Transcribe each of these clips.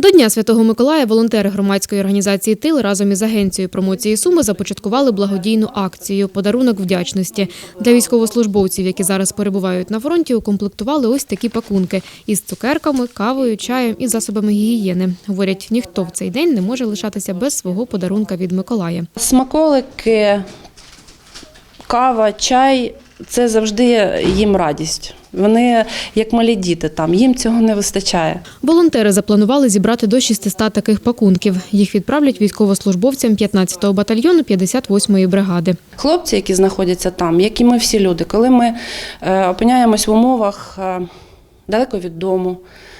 До Дня Святого Миколая волонтери громадської організації Тил разом із агенцією промоції Суми започаткували благодійну акцію Подарунок вдячності для військовослужбовців, які зараз перебувають на фронті. Укомплектували ось такі пакунки із цукерками, кавою, чаєм і засобами гігієни. Говорять, ніхто в цей день не може лишатися без свого подарунка від Миколая. Смаколики, кава, чай це завжди їм радість. Вони як малі діти там, їм цього не вистачає. Волонтери запланували зібрати до 600 таких пакунків. Їх відправлять військовослужбовцям 15-го батальйону 58-ї бригади. Хлопці, які знаходяться там, як і ми всі люди, коли ми е, опиняємось в умовах е, далеко від дому,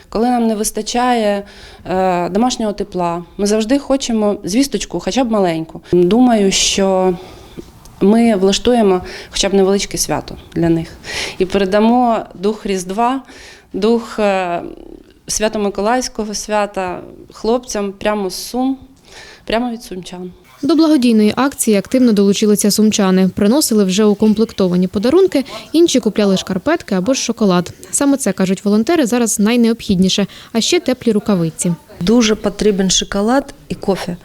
коли нам не вистачає е, домашнього тепла, ми завжди хочемо звісточку, хоча б маленьку. Думаю, що ми влаштуємо хоча б невеличке свято для них і передамо дух Різдва, дух е, Свято-Миколаївського свята хлопцям прямо з Сум, прямо від сумчан. До благодійної акції активно долучилися сумчани. Приносили вже укомплектовані подарунки, інші купляли шкарпетки або ж шоколад. Саме це кажуть волонтери зараз найнеобхідніше, а ще теплі рукавиці. Дуже потрібен шоколад і кофе,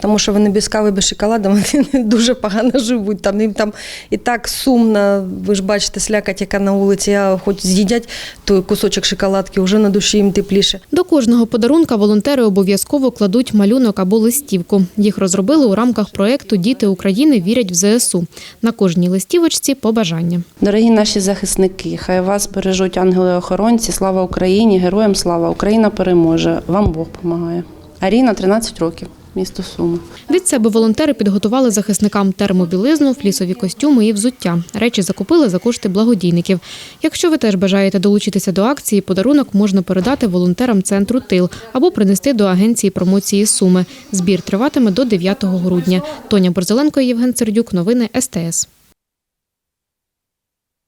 тому що вони без кави, без шоколаду вони дуже погано живуть. Там їм там і так сумно. Ви ж бачите, слякать, яка на вулиці, а хоч з'їдять той кусочок шоколадки, вже на душі їм тепліше. До кожного подарунка волонтери обов'язково кладуть малюнок або листівку. Їх розробили у рамках проєкту Діти України вірять в ЗСУ. На кожній листівочці побажання. Дорогі наші захисники, хай вас бережуть ангели-охоронці. Слава Україні! Героям слава! Україна переможе! Вам Бог допомагає. Аріна 13 років, місто Суми. Від себе волонтери підготували захисникам термобілизну, флісові костюми і взуття. Речі закупили за кошти благодійників. Якщо ви теж бажаєте долучитися до акції, подарунок можна передати волонтерам центру Тил або принести до агенції промоції Суми. Збір триватиме до 9 грудня. Тоня Борзеленко, Євген Сердюк. Новини СТС.